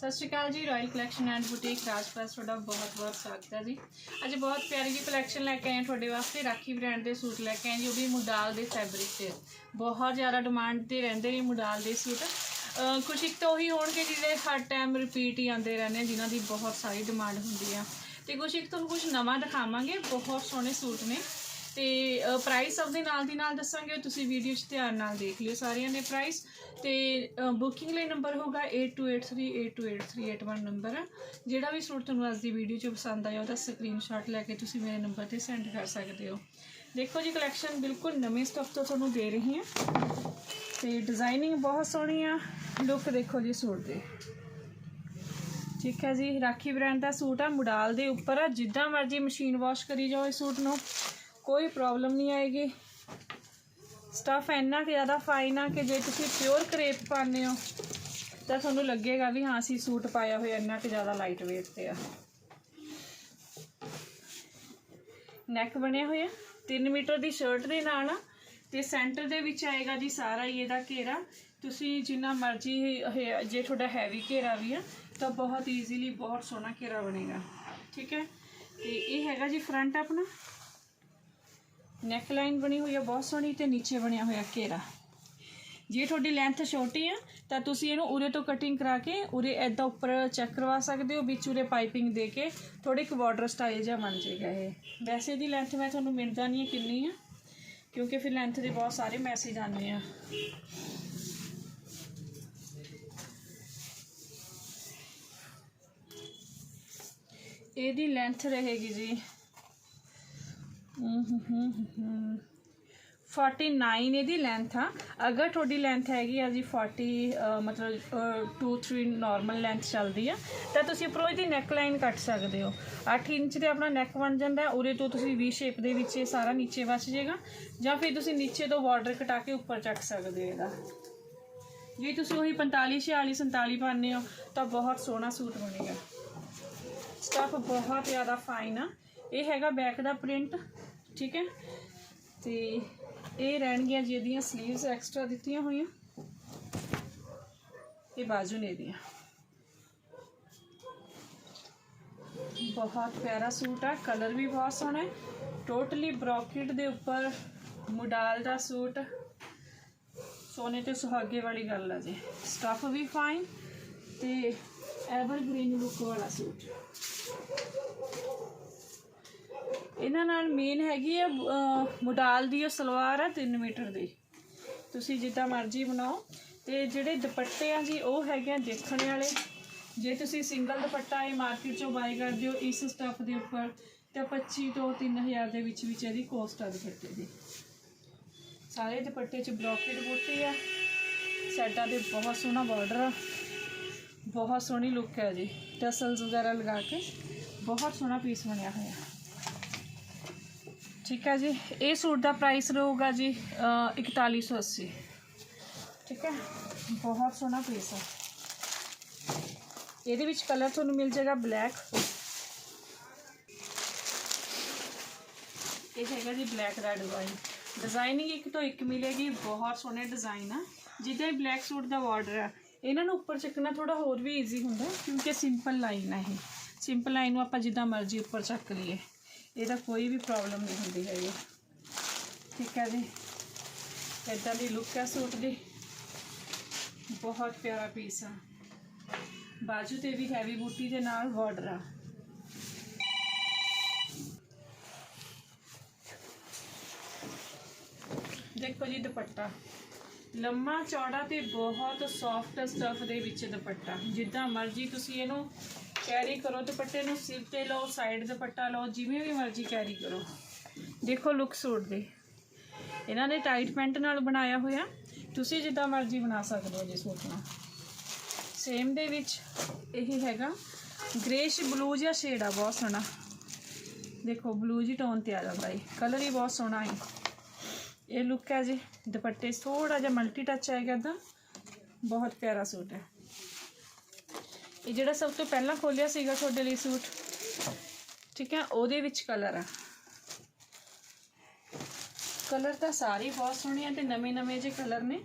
ਸਤਿ ਸ਼੍ਰੀ ਅਕਾਲ ਜੀ royal collection and boutique Rajpas ਤੁਹਾਡਾ ਬਹੁਤ ਬਹੁਤ ਸਵਾਗਤ ਹੈ ਜੀ। ਅੱਜ ਬਹੁਤ ਪਿਆਰੀ ਜੀ ਕਲੈਕਸ਼ਨ ਲੈ ਕੇ ਆਏ ਹਾਂ ਤੁਹਾਡੇ ਵਾਸਤੇ ਰਾਖੀ ਬ੍ਰਾਂਡ ਦੇ ਸੂਟ ਲੈ ਕੇ ਆਏ ਜੀ ਉਹ ਵੀ ਮੁਡਾਲ ਦੇ ਫੈਬਰਿਕ ਤੇ ਬਹੁਤ ਜ਼ਿਆਦਾ ਡਿਮਾਂਡ ਤੇ ਰਹਿੰਦੇ ਨੇ ਮੁਡਾਲ ਦੇ ਸੂਟ। ਅਹ ਕੁਛ ਇੱਕ ਤਾਂ ਉਹੀ ਹੋਣਗੇ ਜਿਹੜੇ ਹਰ ਟਾਈਮ ਰਿਪੀਟ ਹੀ ਆਉਂਦੇ ਰਹਿੰਦੇ ਆ, ਜਿਨ੍ਹਾਂ ਦੀ ਬਹੁਤ ਸਾਰੀ ਡਿਮਾਂਡ ਹੁੰਦੀ ਆ। ਤੇ ਕੁਛ ਇੱਕ ਤੁਹਾਨੂੰ ਕੁਝ ਨਵਾਂ ਦਿਖਾਵਾਂਗੇ ਬਹੁਤ ਸੋਹਣੇ ਸੂਟ ਨੇ। ਤੇ ਪ੍ਰਾਈਸ ਸਭ ਦੇ ਨਾਲ ਦੀ ਨਾਲ ਦੱਸਾਂਗੇ, ਤੁਸੀਂ ਵੀਡੀਓ 'ਚ ਧਿਆਨ ਨਾਲ ਦੇਖ ਲਿਓ ਸਾਰਿਆਂ ਨੇ ਪ੍ਰਾਈਸ ਤੇ ਬੁਕਿੰਗ ਲਈ ਨੰਬਰ ਹੋਗਾ 8283828381 ਨੰਬਰ ਹੈ ਜਿਹੜਾ ਵੀ ਸੂਟ ਤੁਹਾਨੂੰ ਅੱਜ ਦੀ ਵੀਡੀਓ 'ਚ ਪਸੰਦ ਆਇਆ, ਉਹਦਾ ਸਕਰੀਨਸ਼ਾਟ ਲੈ ਕੇ ਤੁਸੀਂ ਮੇਰੇ ਨੰਬਰ ਤੇ ਸੈਂਡ ਕਰ ਸਕਦੇ ਹੋ। ਦੇਖੋ ਜੀ ਕਲੈਕਸ਼ਨ ਬਿਲਕੁਲ ਨਵੇਂ ਸਟਫ ਤੋਂ ਤੁਹਾਨੂੰ ਦੇ ਰਹੀ ਹਾਂ। ਤੇ ਡਿਜ਼ਾਈਨਿੰਗ ਬਹੁਤ ਸੋਹਣੀ ਆ। ਲੁੱਕ ਦੇਖੋ ਜੀ ਸੂਟ ਦੀ। ਠੀਕ ਹੈ ਜੀ, ਰਾਖੀ ਬ੍ਰਾਂਡ ਦਾ ਸੂਟ ਆ, ਮੁਡਾਲ ਦੇ ਉੱਪਰ ਆ, ਜਿੱਦਾਂ ਮਰਜ਼ੀ ਮਸ਼ੀਨ ਵਾਸ਼ ਕਰੀ ਜਾਓ ਇਸ ਸੂਟ ਨੂੰ। ਕੋਈ ਪ੍ਰੋਬਲਮ ਨਹੀਂ ਆਏਗੀ। ਸਟਫ ਇੰਨਾ ਕਿ ਜ਼ਿਆਦਾ ਫਾਈਨ ਆ ਕਿ ਜੇ ਤੁਸੀਂ ਪਿਓਰ ਕਰੇਪ ਪਾਉਂਦੇ ਹੋ, ਤਾਂ ਤੁਹਾਨੂੰ ਲੱਗੇਗਾ ਵੀ ਹਾਂ, ਅਸੀਂ ਸੂਟ ਪਾਇਆ ਹੋਇਆ ਇੰਨਾ ਕਿ ਜ਼ਿਆਦਾ ਲਾਈਟ weight ਤੇ ਆ। ਨੈਕ ਬਣਿਆ ਹੋਇਆ 3 ਮੀਟਰ ਦੀ ਸ਼ਰਟ ਦੇ ਨਾਲ ਆ ਤੇ ਸੈਂਟਰ ਦੇ ਵਿੱਚ ਆਏਗਾ ਜੀ ਸਾਰਾ ਹੀ ਇਹਦਾ ਘੇਰਾ। ਤੁਸੀਂ ਜਿੰਨਾ ਮਰਜ਼ੀ ਜੇ ਤੁਹਾਡਾ ਹੈਵੀ ਘੇਰਾ ਵੀ ਆ, ਤਾਂ ਬਹੁਤ ਈਜ਼ੀਲੀ ਬਹੁਤ ਸੋਹਣਾ ਘੇਰਾ ਬਣੇਗਾ। ਠੀਕ ਹੈ? ਤੇ ਇਹ ਹੈਗਾ ਜੀ ਫਰੰਟ ਆਪਣਾ। ਨੈਕ ਲਾਈਨ ਬਣੀ ਹੋਈ ਹੈ ਬਹੁਤ ਸੋਹਣੀ ਤੇ ਨੀਚੇ ਬਣਿਆ ਹੋਇਆ ਘੇਰਾ। ਜੇ ਤੁਹਾਡੀ ਲੈਂਥ ਛੋਟੀ ਆ, ਤਾਂ ਤੁਸੀਂ ਇਹਨੂੰ ਉਰੇ ਤੋਂ ਕਟਿੰਗ ਕਰਾ ਕੇ ਉਰੇ ਐਦਾਂ ਉੱਪਰ ਚੈੱਕ ਕਰਵਾ ਸਕਦੇ ਹੋ, ਵਿੱਚ ਉਰੇ ਪਾਈਪਿੰਗ ਦੇ ਕੇ ਥੋੜੇ ਇੱਕ ਬਾਰਡਰ ਸਟਾਈਲ ਜਿਹਾ ਬਣ ਜਾਏਗਾ ਇਹ। ਵੈਸੇ ਦੀ ਲੈਂਥ ਮੈਂ ਤੁਹਾਨੂੰ ਮਿਲਦਾ ਨਹੀਂ ਹੈ, ਕਿੰਨੀ ਆ, ਕਿਉਂਕਿ ਫਿਰ ਲੈਂਥ ਦੇ ਬਹੁਤ ਸਾਰੇ ਮੈਸੇਜ ਆਉਂਦੇ ਆ। ਇਹਦੀ ਲੈਂਥ ਰਹੇਗੀ ਜੀ 49 ਇਹਦੀ ਲੈਂਥ ਆ। ਅਗਰ ਤੁਹਾਡੀ ਲੈਂਥ ਹੈਗੀ ਆ ਜੀ 40 ਮਤਲਬ 2 3 ਨਾਰਮਲ ਲੈਂਥ ਚੱਲਦੀ ਆ, ਤਾਂ ਤੁਸੀਂ ਉੱਪਰੋਂ ਇਹਦੀ ਨੈਕ ਲਾਈਨ ਕੱਟ ਸਕਦੇ ਹੋ। 8 ਇੰਚ ਤੇ ਆਪਣਾ ਨੈਕ ਬਣ ਜਾਂਦਾ ਹੈ ਉਰੇ ਤੋਂ ਤੁਸੀਂ ਵੀ ਸ਼ੇਪ ਦੇ ਵਿੱਚ ਇਹ ਸਾਰਾ ਨੀਚੇ ਵਸ ਜਾਏਗਾ, ਜਾਂ ਫਿਰ ਤੁਸੀਂ ਨੀਚੇ ਤੋਂ ਬਾਰਡਰ ਕਟਾ ਕੇ ਉੱਪਰ ਚੱਕ ਸਕਦੇ ਹੋ ਇਹਦਾ। ਜੇ ਤੁਸੀਂ ਉਹੀ 45 46 47 ਪਾਉਂਦੇ ਹੋ, ਤਾਂ ਬਹੁਤ ਸੋਹਣਾ ਸੂਟ ਬਣੇਗਾ। ਸਟਫ ਬਹੁਤ ਜ਼ਿਆਦਾ ਫਾਈਨ ਆ। ਇਹ ਹੈਗਾ ਬੈਕ ਦਾ ਪ੍ਰਿੰਟ ਠੀਕ ਹੈ? ਤੇ ਇਹ ਰਹਿਣਗੀਆਂ ਜੀ ਇਹਦੀਆਂ 슬ੀਵਸ ਐਕਸਟਰਾ ਦਿੱਤੀਆਂ ਹੋਈਆਂ। ਇਹ ਬਾਜੂ ਨੇ ਇਹਦੀਆਂ। ਬਹੁਤ ਪਿਆਰਾ ਸੂਟ ਆ ਕਲਰ ਵੀ ਬਹੁਤ ਸੋਹਣਾ ਹੈ। ਟੋਟਲੀ ਬ੍ਰੋਕੇਡ ਦੇ ਉੱਪਰ ਮੁਡਾਲ ਦਾ ਸੂਟ। ਸੋਨੇ ਤੇ ਸੁਹਾਗੇ ਵਾਲੀ ਗੱਲ ਆ ਜੀ। ਸਟਫ ਵੀ ਫਾਈਨ ਤੇ ਐਵਰਗ੍ਰੀਨ ਲੁੱਕ ਵਾਲਾ ਸੂਟ। ਇਹਨਾਂ ਨਾਲ ਮੇਨ ਹੈਗੀ ਆ ਅਹ, ਮੁਡਾਲ ਦੀ ਉਹ ਸਲਵਾਰ ਆ 3 ਮੀਟਰ ਦੀ। ਤੁਸੀਂ ਜਿੱਦਾਂ ਮਰਜ਼ੀ ਬਣਾਓ। ਤੇ ਜਿਹੜੇ ਦੁਪੱਟੇ ਆ ਜੀ ਉਹ ਹੈਗੇ ਆ ਦੇਖਣ ਵਾਲੇ। ਜੇ ਤੁਸੀਂ ਸਿੰਗਲ ਦੁਪੱਟਾ ਇਹ ਮਾਰਕੀਟ ਚੋਂ ਬਾਈ ਕਰਦੇ ਹੋ ਇਸ ਸਟੱਫ ਦੇ ਉੱਪਰ ਤਾਂ 25 ਤੋਂ 3000 ਦੇ ਵਿੱਚ ਵਿੱਚ ਇਹਦੀ ਕੋਸਟ ਆ ਦੁਪੱਟੇ ਦੀ। ਸਾਰੇ ਦੁਪੱਟੇ 'ਚ ਬ੍ਰੋਕੇਡ ਬੂਟੀ ਆ। ਸੈਟਾਂ ਦੇ ਬਹੁਤ ਸੋਹਣਾ ਬਾਰਡਰ ਆ। ਬਹੁਤ ਸੋਹਣੀ ਲੁੱਕ ਹੈ ਜੀ। ਟਸਲਸ ਵਗੈਰਾ ਲਗਾ ਕੇ ਬਹੁਤ ਸੋਹਣਾ ਪੀਸ ਬਣਿਆ ਹੋਇਆ। ਠੀਕ ਹੈ ਜੀ। ਇਹ ਸੂਟ ਦਾ ਪ੍ਰਾਈਸ ਰਹੂਗਾ ਜੀ ਅ, 4180 ਠੀਕ ਹੈ। ਬਹੁਤ ਸੋਹਣਾ ਪੀਸ ਹੈ ਇਹਦੇ ਵਿੱਚ ਕਲਰ ਤੁਹਾਨੂੰ ਮਿਲ ਜਾਏਗਾ ਬਲੈਕ ਇਹ ਹੈਗਾ ਜੀ ਬਲੈਕ ਰੈਡ ਵਾਈਨ ਡਿਜ਼ਾਈਨਿੰਗ ਇੱਕ ਤੋਂ ਇੱਕ ਮਿਲੇਗੀ। ਬਹੁਤ ਸੋਹਣੇ ਡਿਜ਼ਾਈਨ ਆ। ਜਿੱਦਾਂ ਹੀ ਬਲੈਕ ਸੂਟ ਦਾ ਬਾਰਡਰ ਆ। ਇਹਨਾਂ ਨੂੰ ਉੱਪਰ ਚੱਕਣਾ ਥੋੜਾ ਹੋਰ ਵੀ ਈਜ਼ੀ ਹੁੰਦਾ ਕਿਉਂਕਿ ਸਿੰਪਲ ਲਾਈਨ ਆ ਇਹ। ਸਿੰਪਲ ਲਾਈਨ ਨੂੰ ਆਪਾਂ ਜਿੱਦਾਂ ਮਰਜ਼ੀ ਉੱਪਰ ਚੱਕ ਲਈਏ। ਇਹਦਾ ਕੋਈ ਵੀ ਪ੍ਰੋਬਲਮ ਨਹੀਂ ਹੁੰਦੀ ਹੈਗੀ। ਠੀਕ ਹੈ ਜੀ। ਇੱਦਾਂ ਦੀ ਲੁੱਕ ਹੈ ਸੂਟ ਦੀ। ਬਹੁਤ ਪਿਆਰਾ ਪੀਸ ਆ। ਬਾਜੂ ਤੇ ਵੀ ਹੈਵੀ ਬੂਟੀ ਦੇ ਨਾਲ ਬਾਰਡਰ ਆ। ਦੇਖੋ ਜੀ ਦੁਪੱਟਾ। ਲੰਮਾ, ਚੌੜਾ ਤੇ ਬਹੁਤ ਸੌਫਟ ਸਟਫ ਦੇ ਵਿੱਚ ਦੁਪੱਟਾ। ਜਿੱਦਾਂ ਮਰਜ਼ੀ ਤੁਸੀਂ ਇਹਨੂੰ ਕੈਰੀ ਕਰੋ, ਦੁਪੱਟੇ ਨੂੰ ਸਿਰ ਤੇ ਲਓ ਸਾਈਡ ਦੁਪੱਟਾ ਲਓ, ਜਿਵੇਂ ਵੀ ਮਰਜ਼ੀ ਕੈਰੀ ਕਰੋ। ਦੇਖੋ ਲੁੱਕ ਸੂਟ ਦੀ। ਇਹਨਾਂ ਨੇ ਟਾਈਟ ਪੈਂਟ ਨਾਲ ਬਣਾਇਆ ਹੋਇਆ। ਤੁਸੀਂ ਜਿੱਦਾਂ ਮਰਜ਼ੀ ਬਣਾ ਸਕਦੇ ਹੋ ਜੇ ਸੂਟ ਨੂੰ। ਸੇਮ ਦੇ ਵਿੱਚ ਇਹ ਹੈਗਾ। ਗ੍ਰੇਸ਼ ਬਲੂ ਜਿਹਾ ਸ਼ੇਡ ਆ, ਬਹੁਤ ਸੋਹਣਾ। ਦੇਖੋ ਬਲੂ ਜੀ ਟੋਨ ਤੇ ਆ ਜਾਂਦਾ ਹੈ ਕਲਰ ਹੀ ਬਹੁਤ ਸੋਹਣਾ ਹੈ। ਇਹ ਲੁੱਕ ਹੈ ਜੀ। ਦੁਪੱਟੇ 'ਚ ਥੋੜਾ ਜਿਹਾ ਮਲਟੀ ਟੱਚ ਆਏਗਾ ਤਾਂ ਬਹੁਤ ਪਿਆਰਾ ਸੂਟ ਹੈ। ਇਹ ਜਿਹੜਾ ਸਭ ਤੋਂ ਪਹਿਲਾਂ ਖੋਲਿਆ ਸੀਗਾ ਤੁਹਾਡੇ ਲਈ ਸੂਟ, ਠੀਕ ਹੈ, ਉਹਦੇ ਵਿੱਚ ਕਲਰ ਆ। ਕਲਰ ਤਾਂ ਸਾਰੇ ਬਹੁਤ ਸੋਹਣੇ ਆ ਤੇ ਨਵੇਂ ਨਵੇਂ ਜਿਹੇ ਕਲਰ ਨੇ।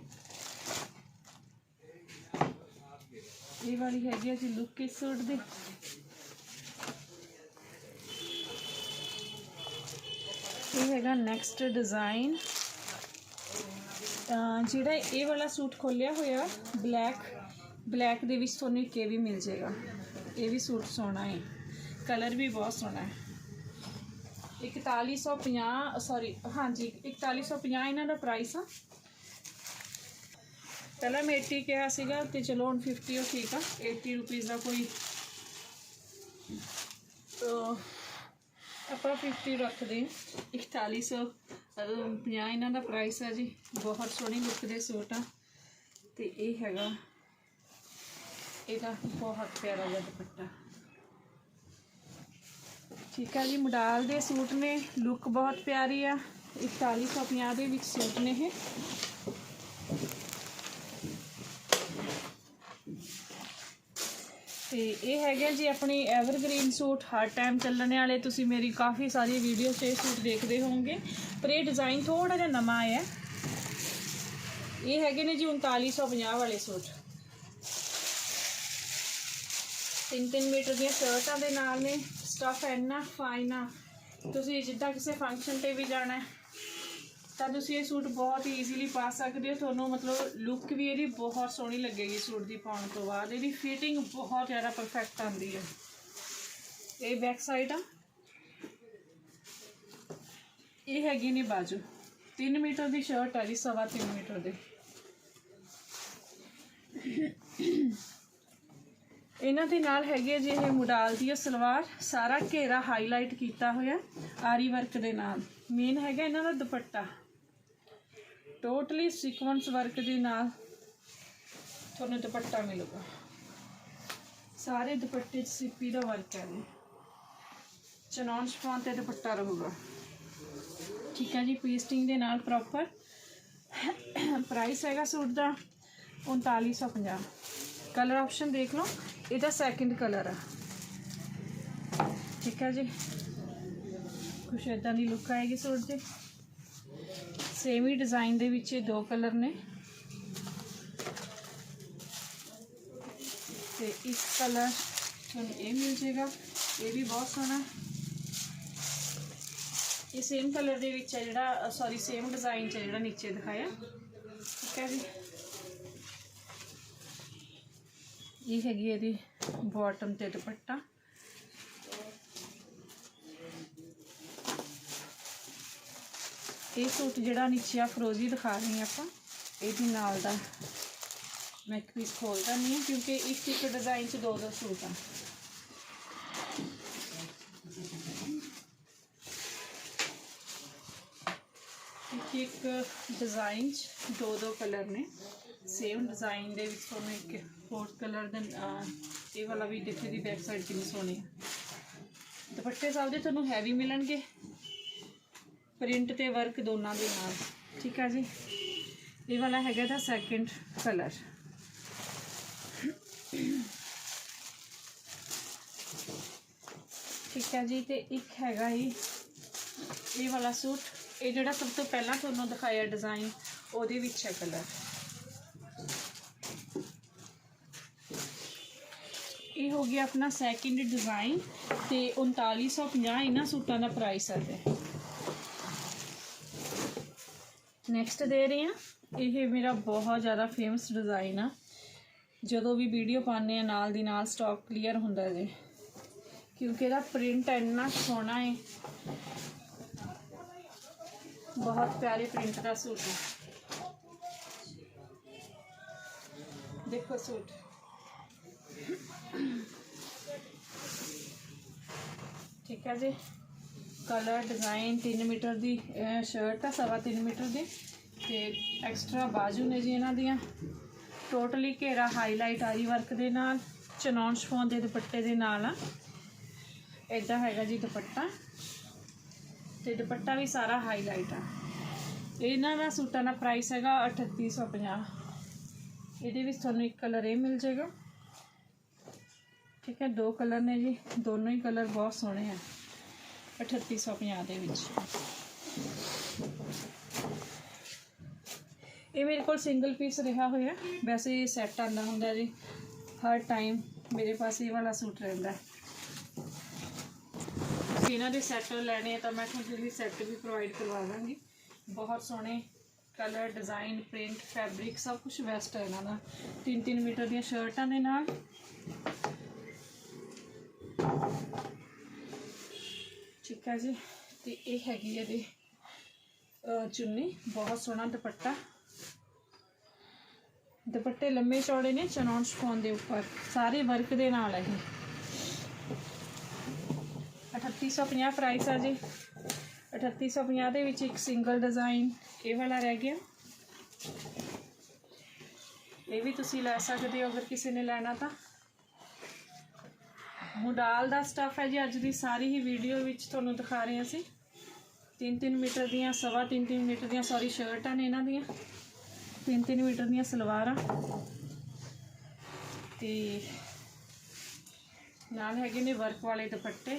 ਇਹ ਵਾਲੀ ਹੈਗੀ ਆ ਜੀ ਲੁੱਕ ਇਸ ਸੂਟ ਦੀ। ਇਹ ਹੈਗਾ ਨੈਕਸਟ ਡਿਜ਼ਾਈਨ ਜਿਹੜਾ ਇਹ ਵਾਲਾ ਸੂਟ ਖੋਲਿਆ ਹੋਇਆ ਬਲੈਕ ਬਲੈਕ ਦੇ ਵਿੱਚ ਤੁਹਾਨੂੰ ਇੱਕ ਇਹ ਵੀ ਮਿਲ ਜਾਏਗਾ। ਇਹ ਵੀ ਸੂਟ ਸੋਹਣਾ ਹੈ ਕਲਰ ਵੀ ਬਹੁਤ ਸੋਹਣਾ ਹੈ 4150 ਸੌਰੀ ਹਾਂਜੀ 4150 ਇਹਨਾਂ ਦਾ ਪ੍ਰਾਈਸ ਆ। ਪਹਿਲਾਂ ਮੈਂ 80 ਕਿਹਾ ਸੀਗਾ ਤੇ ਚਲੋ ਹੁਣ 50 ਉਹ ਠੀਕ ਆ। 80 ਰੁਪਈਸ ਦਾ ਕੋਈ। ਆਪਾਂ 50 ਰੱਖਦੇ ਹਾਂ। 4150 ਇਹਨਾਂ ਦਾ ਪ੍ਰਾਈਸ ਆ ਜੀ। ਬਹੁਤ ਸੋਹਣੀ ਲੁੱਕ ਦੇ ਸੂਟ ਆ। ਤੇ ਇਹ ਹੈਗਾ ਇਹਦਾ ਬਹੁਤ ਪਿਆਰਾ ਜਿਹਾ ਦੁਪੱਟਾ। ਠੀਕ ਹੈ ਜੀ, ਮਡਾਲ ਦੇ ਸੂਟ ਨੇ ਲੁੱਕ ਬਹੁਤ ਪਿਆਰੀ ਆ। 4150 ਦੇ ਵਿੱਚ ਸੂਟ ਨੇ ਇਹ। ਤੇ ਇਹ ਹੈਗੇ ਜੀ ਆਪਣੇ ਐਵਰਗ੍ਰੀਨ ਸੂਟ ਹਰ ਟਾਈਮ ਚੱਲਣ ਵਾਲੇ। ਤੁਸੀਂ ਮੇਰੀ ਕਾਫੀ ਸਾਰੀ ਵੀਡੀਓ 'ਚ ਇਹ ਸੂਟ ਦੇਖਦੇ ਹੋਵੋਗੇ। ਪਰ ਇਹ ਡਿਜ਼ਾਈਨ ਥੋੜਾ ਜਿਹਾ ਨਵਾਂ ਆਇਆ। ਹੈ। ਇਹ ਹੈਗੇ ਨੇ ਜੀ 3950 ਵਾਲੇ ਸੂਟ। 3-3 ਮੀਟਰ ਦੀਆਂ ਸ਼ਰਟਾਂ ਦੇ ਨਾਲ ਨੇ ਸਟਫ ਇੰਨਾ ਫਾਈਨ ਆ। ਤੁਸੀਂ ਜਿੱਦਾਂ ਕਿਸੇ ਫੰਕਸ਼ਨ ਤੇ ਵੀ ਜਾਣਾ, ਤਾਂ ਤੁਸੀਂ ਇਹ ਸੂਟ ਬਹੁਤ ਈਜ਼ੀਲੀ ਪਾ ਸਕਦੇ ਹੋ। ਤੁਹਾਨੂੰ ਮਤਲਬ ਲੁੱਕ ਵੀ ਇਹਦੀ ਬਹੁਤ ਸੋਹਣੀ ਲੱਗੇਗੀ ਸੂਟ ਦੀ ਪਾਉਣ ਤੋਂ ਬਾਅਦ। ਇਹਦੀ ਫਿਟਿੰਗ ਬਹੁਤ ਜ਼ਿਆਦਾ ਪਰਫੈਕਟ ਆਉਂਦੀ ਹੈ। ਇਹ ਬੈਕ ਸਾਈਡ ਆ। ਇਹ ਹੈਗੀ ਨੇ ਬਾਜੂ। 3 ਮੀਟਰ ਦੀ ਸ਼ਰਟ ਆ ਜੀ, ਸਵਾ 3 ਮੀਟਰ ਦੇ। ਇਹਨਾਂ ਦੇ ਨਾਲ ਹੈਗੀ ਹੈ ਜੀ ਇਹ ਮੁਡਾਲ ਦੀ ਸਲਵਾਰ, ਸਾਰਾ ਘੇਰਾ ਹਾਈਲਾਈਟ ਕੀਤਾ ਹੋਇਆ ਆਰੀ ਵਰਕ ਦੇ ਨਾਲ। ਮੇਨ ਹੈਗਾ ਇਹਨਾਂ ਦਾ ਦੁਪੱਟਾ। ਟੋਟਲੀ ਸੀਕੁਐਂਸ ਵਰਕ ਦੇ ਨਾਲ ਤੁਹਾਨੂੰ ਦੁਪੱਟਾ ਮਿਲੂਗਾ। ਸਾਰੇ ਦੁਪੱਟੇ 'ਚ ਸਿੱਪੀ ਦਾ ਵਰਕ ਹੈ ਜੀ। ਚਨੌਨ ਸ਼ਫਾਨ ਤੇ ਦੁਪੱਟਾ ਰਹੂਗਾ। ਠੀਕ ਹੈ ਜੀ ਪੇਸਟਿੰਗ ਦੇ ਨਾਲ ਪ੍ਰੋਪਰ ਪ੍ਰਾਈਸ ਹੈਗਾ ਸੂਟ ਦਾ 3950 ਕਲਰ ਆਪਸ਼ਨ ਦੇਖ ਲਓ। ਇਹਦਾ ਸੈਕਿੰਡ ਕਲਰ ਆ। ਠੀਕ ਹੈ ਜੀ? ਕੁਛ ਇਦਾਂ ਦੀ ਲੁੱਕ ਆਏਗੀ ਸੂਟ ਦੀ। ਸੇਮ ਹੀ ਡਿਜ਼ਾਈਨ ਦੇ ਵਿੱਚ ਇਹ ਦੋ ਕਲਰ ਨੇ। ਤੇ ਇੱਕ ਕਲਰ ਤੁਹਾਨੂੰ ਇਹ ਮਿਲ ਜਾਏਗਾ। ਇਹ ਵੀ ਬਹੁਤ ਸੋਹਣਾ। ਇਹ ਸੇਮ ਕਲਰ ਦੇ ਵਿੱਚ ਹੈ ਜਿਹੜਾ ਸੌਰੀ ਸੇਮ ਡਿਜ਼ਾਈਨ ਚ ਹੈ ਜਿਹੜਾ ਨੀਚੇ ਦਿਖਾਇਆ। ਠੀਕ ਹੈ ਜੀ? ਇਹ ਹੈਗੀ ਇਹਦੀ ਬਾਟਮ ਤੇ ਦੁਪੱਟਾ। ਇਹ ਸੂਟ ਜਿਹੜਾ ਨੀਚੇ ਆ, ਫਰੋਜ਼ੀ ਦਿਖਾ ਰਹੀ ਆਪਾਂ। ਇਹਦੇ ਨਾਲ ਦਾ ਮੈਂ ਇੱਕ ਪੀਸ ਖੋਲਦਾ ਨਹੀਂ ਹਾਂ, ਕਿਉਂਕਿ ਇੱਕ ਇੱਕ ਡਿਜ਼ਾਈਨ 'ਚ ਦੋ ਦੋ ਸੂਟ ਆ। ਇੱਕ ਇੱਕ ਡਿਜ਼ਾਈਨ 'ਚ ਦੋ ਦੋ ਕਲਰ ਨੇ। ਸੇਮ ਡਿਜ਼ਾਈਨ ਦੇ ਵਿੱਚ ਤੁਹਾਨੂੰ ਇੱਕ ਹੋਰ ਕਲਰ ਦਾ ਅਹ, ਇਹ ਵਾਲਾ ਵੀ ਦੇਖੋ ਦੀ ਬੈਕ ਸਾਈਡ ਕਿੰਨੀ ਸੋਹਣੀ ਹੈ ਦੁਪੱਟੇ ਸਾਹਿਬ ਦੇ ਤੁਹਾਨੂੰ ਹੈਵੀ ਮਿਲਣਗੇ। ਪ੍ਰਿੰਟ ਤੇ ਵਰਕ ਦੋਨਾਂ ਦੇ ਨਾਲ ਠੀਕ ਹੈ ਜੀ? ਇਹ ਵਾਲਾ ਹੈਗਾ ਦਾ ਸੈਕਿੰਡ ਕਲਰ ਠੀਕ ਹੈ ਜੀ ਤੇ ਇੱਕ ਹੈਗਾ ਹੀ ਇਹ ਵਾਲਾ ਸੂਟ। ਇਹ ਜਿਹੜਾ ਸਭ ਤੋਂ ਪਹਿਲਾਂ ਤੁਹਾਨੂੰ ਦਿਖਾਇਆ ਡਿਜ਼ਾਈਨ ਉਹਦੇ ਵਿੱਚ ਹੈ ਕਲਰ ਇਹ ਹੋ ਗਿਆ ਆਪਣਾ ਸੈਕਿੰਡ ਡਿਜ਼ਾਈਨ ਤੇ 3950 ਇਹਨਾਂ ਸੂਟਾਂ ਦਾ ਪ੍ਰਾਈਸ ਹੈ ਤੇ। ਨੈਕਸਟ ਦੇ ਰਹੀ ਹਾਂ। ਇਹ ਮੇਰਾ ਬਹੁਤ ਜ਼ਿਆਦਾ ਫੇਮਸ ਡਿਜ਼ਾਈਨ ਆ। ਜਦੋਂ ਵੀ ਵੀਡੀਓ ਪਾਉਂਦੇ ਆ ਨਾਲ ਦੀ ਨਾਲ ਸਟਾਕ ਕਲੀਅਰ ਹੁੰਦਾ ਜੇ। ਕਿਉਂਕਿ ਇਹਦਾ ਪ੍ਰਿੰਟ ਇੰਨਾ ਸੋਹਣਾ ਹੈ ਬਹੁਤ ਪਿਆਰੇ ਪ੍ਰਿੰਟ ਦਾ ਸੂਟ ਹੈ ਦੇਖੋ ਸੂਟ। ਠੀਕ ਹੈ ਜੀ। ਕਲਰ ਡਿਜ਼ਾਈਨ 3 ਮੀਟਰ ਦੀ ਸ਼ਰਟ ਆ, ਸਵਾ 3 ਮੀਟਰ ਦੀ। ਤੇ ਐਕਸਟਰਾ ਬਾਜੂ ਨੇ ਜੀ ਇਹਨਾਂ ਦੀਆਂ। ਟੋਟਲੀ ਘੇਰਾ ਹਾਈਲਾਈਟ ਆਰੀ ਵਰਕ ਦੇ ਨਾਲ ਚਨੌਨ ਸ਼ਫੋਨ ਦੇ ਦੁਪੱਟੇ ਦੇ ਨਾਲ ਆ। ਇਦਾਂ ਹੈਗਾ ਜੀ ਦੁਪੱਟਾ। ਤੇ ਦੁਪੱਟਾ ਵੀ ਸਾਰਾ ਹਾਈਲਾਈਟ ਆ। ਇਹਨਾਂ ਦਾ ਸੂਟਾਂ ਦਾ ਪ੍ਰਾਈਸ ਹੈਗਾ 3850 ਇਹਦੇ ਵਿੱਚ ਤੁਹਾਨੂੰ ਇੱਕ ਕਲਰ ਇਹ ਮਿਲ ਜਾਏਗਾ। ਠੀਕ ਹੈ, ਦੋ ਕਲਰ ਨੇ ਜੀ, ਦੋਨੋਂ ਹੀ ਕਲਰ ਬਹੁਤ ਸੋਹਣੇ ਆ 3850 ਦੇ ਵਿੱਚ। ਇਹ ਮੇਰੇ ਕੋਲ ਸਿੰਗਲ ਪੀਸ ਰਿਹਾ ਹੋਇਆ, ਵੈਸੇ ਇਹ ਸੈੱਟ ਆਂਦਾ ਹੁੰਦਾ ਜੀ, ਹਰ ਟਾਈਮ ਮੇਰੇ ਪਾਸ ਇਹ ਵਾਲਾ ਸੂਟ ਰਹਿੰਦਾ। ਹੈ ਤੁਸੀਂ ਇਹਨਾਂ ਦੇ ਸੈੱਟ ਲੈਣੇ ਆ ਤਾਂ ਮੈਂ ਤੁਹਾਨੂੰ ਲਈ ਸੈੱਟ ਵੀ ਪ੍ਰੋਵਾਈਡ ਕਰਵਾ ਦਾਂਗੀ। ਬਹੁਤ ਸੋਹਣੇ ਕਲਰ ਡਿਜ਼ਾਈਨ ਪ੍ਰਿੰਟ ਫੈਬਰਿਕ ਸਭ ਕੁਝ ਬੈਸਟ ਹੈ ਇਹਨਾਂ ਦਾ। 3-3 ਮੀਟਰ ਦੀਆਂ ਸ਼ਰਟਾਂ ਦੇ ਨਾਲ। ਠੀਕ ਹੈ ਜੀ ਤੇ ਇਹ ਹੈਗੀ ਇਹਦੀ ਅਹ, ਚੁੰਨੀ ਬਹੁਤ ਸੋਹਣਾ ਦੁਪੱਟਾ। ਦੁਪੱਟੇ ਲੰਮੇ ਚੌੜੇ ਨੇ ਚਨੌਨ ਸ਼ਫੋਨ ਦੇ ਉੱਪਰ। ਸਾਰੇ ਵਰਕ ਦੇ ਨਾਲ ਹੈ ਇਹ। 3850 ਪ੍ਰਾਈਸ ਆ ਜੀ। 3850 ਦੇ ਵਿੱਚ ਇੱਕ ਸਿੰਗਲ ਡਿਜ਼ਾਈਨ ਇਹ ਵਾਲਾ ਰਹਿ ਗਿਆ। ਇਹ ਵੀ ਤੁਸੀਂ ਲੈ ਸਕਦੇ ਹੋ ਅਗਰ ਕਿਸੇ ਨੇ ਲੈਣਾ ਤਾਂ। ਮੁਡਾਲ ਦਾ ਸਟਫ ਹੈ ਜੀ, ਅੱਜ ਦੀ ਸਾਰੀ ਹੀ ਵੀਡੀਓ ਵਿੱਚ ਤੁਹਾਨੂੰ ਦਿਖਾ ਰਹੇ ਹਾਂ ਅਸੀਂ। 3-3 ਮੀਟਰ ਦੀਆਂ, ਸਵਾ 3-3 ਮੀਟਰ ਦੀਆਂ ਸੌਰੀ ਸ਼ਰਟਾਂ ਨੇ ਇਹਨਾਂ ਦੀਆਂ। 3-3 ਮੀਟਰ ਦੀਆਂ ਸਲਵਾਰਾਂ। ਤੇ ਨਾਲ ਹੈਗੇ ਨੇ ਵਰਕ ਵਾਲੇ ਦੁਪੱਟੇ।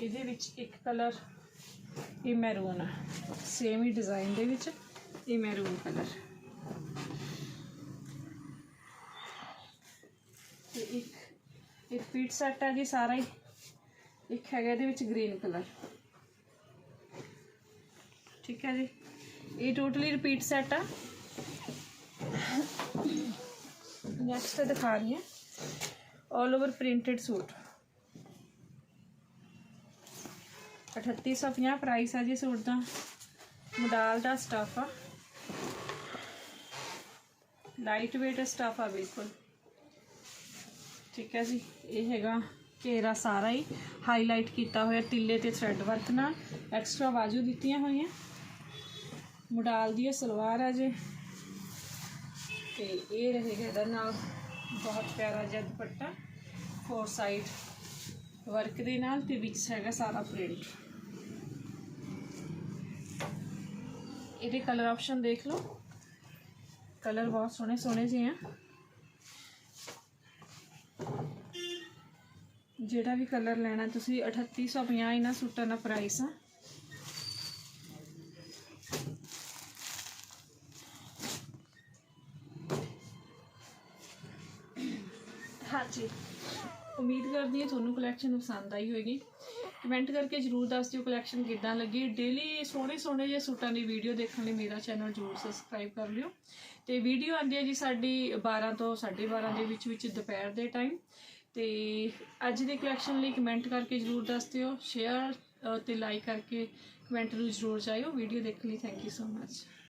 ਇਹਦੇ ਵਿੱਚ ਇੱਕ ਕਲਰ ਇਹ ਮੈਰੂਨ ਆ। ਸੇਮ ਹੀ ਡਿਜ਼ਾਈਨ ਦੇ ਵਿੱਚ ਇਹ ਮੈਰੂਨ ਕਲਰ ਤੇ ਇੱਕ ਇੱਕ ਸੈੱਟ ਹੈ ਜੀ ਸਾਰਾ ਹੀ। ਇੱਕ ਹੈਗਾ ਇਹਦੇ ਵਿੱਚ ਗ੍ਰੀਨ ਕਲਰ ਠੀਕ ਹੈ ਜੀ। ਇਹ ਟੋਟਲੀ ਰਿਪੀਟ ਸੈੱਟ ਆ। ਨੈਕਸਟ ਦਿਖਾ ਰਹੀ ਹਾਂ। All over printed suit 3850 price ਆ ਜੀ ਸੂਟ ਦਾ। ਮਡਾਲ ਦਾ ਸਟਫ ਆ। ਲਾਈਟ weight ਸਟਫ ਆ, ਬਿਲਕੁਲ। ਠੀਕ ਹੈ ਜੀ, ਇਹ ਹੈਗਾ ਘੇਰਾ ਸਾਰਾ ਹੀ ਹਾਈਲਾਈਟ ਕੀਤਾ ਹੋਇਆ ਤਿੱਲੇ ਤੇ ਥ੍ਰੈਡ ਵਰਕ ਨਾਲ। ਐਕਸਟਰਾ ਬਾਜੂ ਦਿੱਤੀਆਂ ਹੋਈਆਂ। ਮੁਡਾਲ ਦੀ ਇਹ ਸਲਵਾਰ ਆ ਜੇ। ਤੇ ਇਹ ਰਹੇਗਾ ਇਹਦਾ ਨਾਲ ਬਹੁਤ ਪਿਆਰਾ ਜਿਹਾ ਦੁਪੱਟਾ। ਫੋਰ ਸਾਈਡ ਵਰਕ ਦੇ ਨਾਲ ਤੇ ਵਿੱਚ ਹੈਗਾ ਸਾਰਾ ਪ੍ਰਿੰਟ ਇਹਦੇ ਕਲਰ ਆਪਸ਼ਨ ਦੇਖ ਲਓ। ਕਲਰ ਬਹੁਤ ਸੋਹਣੇ ਸੋਹਣੇ ਜਿਹੇ ਆ। ਜਿਹੜਾ ਵੀ ਕਲਰ ਲੈਣਾ ਤੁਸੀਂ 3850 ਇਹਨਾਂ ਸੂਟਾਂ ਦਾ ਪ੍ਰਾਈਸ ਆ। ਹਾਂਜੀ। ਉਮੀਦ ਕਰਦੀ ਹਾਂ ਤੁਹਾਨੂੰ ਕਲੈਕਸ਼ਨ ਪਸੰਦ ਆਈ ਹੋਵੇਗੀ ਕਮੈਂਟ ਕਰਕੇ ਜਰੂਰ ਦੱਸ ਦਿਓ ਕਲੈਕਸ਼ਨ ਕਿੱਦਾਂ ਲੱਗੀ। ਡੇਲੀ ਸੋਹਣੇ ਸੋਹਣੇ ਜਿਹੇ ਸੂਟਾਂ ਦੀ ਵੀਡੀਓ ਦੇਖਣ ਲਈ ਮੇਰਾ ਚੈਨਲ ਜਰੂਰ ਸਬਸਕ੍ਰਾਈਬ ਕਰ ਲਿਓ। ਤੇ ਵੀਡੀਓ ਆਉਂਦੀ ਹੈ ਜੀ ਸਾਡੀ 12 ਤੋਂ 12:30 ਦੇ ਵਿੱਚ ਵਿੱਚ ਦੁਪਹਿਰ ਦੇ ਟਾਈਮ ਤੇ ਅੱਜ ਦੇ ਕਲੈਕਸ਼ਨ ਲਈ ਕਮੈਂਟ ਕਰਕੇ ਜਰੂਰ ਦੱਸ ਦਿਓ ਸ਼ੇਅਰ ਤੇ ਲਾਈਕ ਕਰਕੇ ਕਮੈਂਟ ਨੂੰ ਜਰੂਰ ਜਾਇਓ। ਵੀਡੀਓ ਦੇਖਣ ਲਈ ਥੈਂਕ ਯੂ ਸੋ ਮਚ